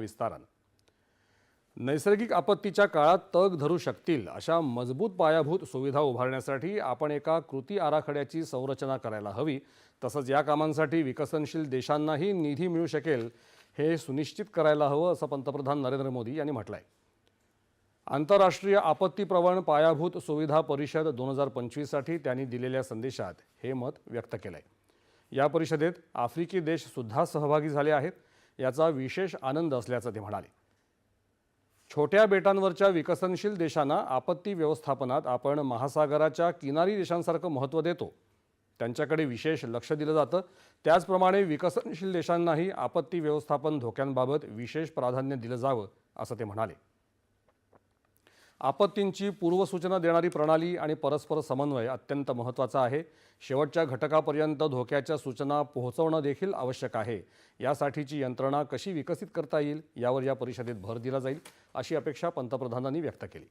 बातम्या नैसर्गिक आपत्तीच्या काळात तग धरू शकतील अशा मजबूत पायाभूत सुविधा उभारण्यासाठी आपण एका कृती आराखड्याची संरचना करायला हवी. तसंच या कामांसाठी विकसनशील देशांनाही निधी मिळू शकेल हे सुनिश्चित करायला हवं असं पंतप्रधान नरेंद्र मोदी यांनी म्हटलं आहे आंतरराष्ट्रीय आपत्तीप्रवण पायाभूत सुविधा परिषद दोन हजार पंचवीससाठी त्यांनी दिलेल्या संदेशात हे मत व्यक्त केलं आहे या परिषदेत आफ्रिकी देशसुद्धा सहभागी झाले आहेत. याचा विशेष आनंद असल्याचं ते म्हणाले. छोट्या बेटांवरच्या विकसनशील देशांना आपत्ती व्यवस्थापनात आपण महासागराच्या किनारी देशांसारखं महत्त्व देतो. त्यांच्याकडे विशेष लक्ष दिलं जातं. त्याचप्रमाणे विकसनशील देशांनाही आपत्ती व्यवस्थापन धोक्यांबाबत विशेष प्राधान्य दिलं जावं असं ते म्हणाले. आपत्तींची पूर्वसूचना देणारी प्रणाली आणि परस्पर समन्वय अत्यंत महत्त्वाचा आहे. शेवटच्या घटकापर्यंत धोक्याच्या सूचना पोहोचवणं देखील आवश्यक आहे. यासाठीची यंत्रणा कशी विकसित करता येईल यावर या परिषदेत भर दिला जाईल अशी अपेक्षा पंतप्रधानांनी व्यक्त केली.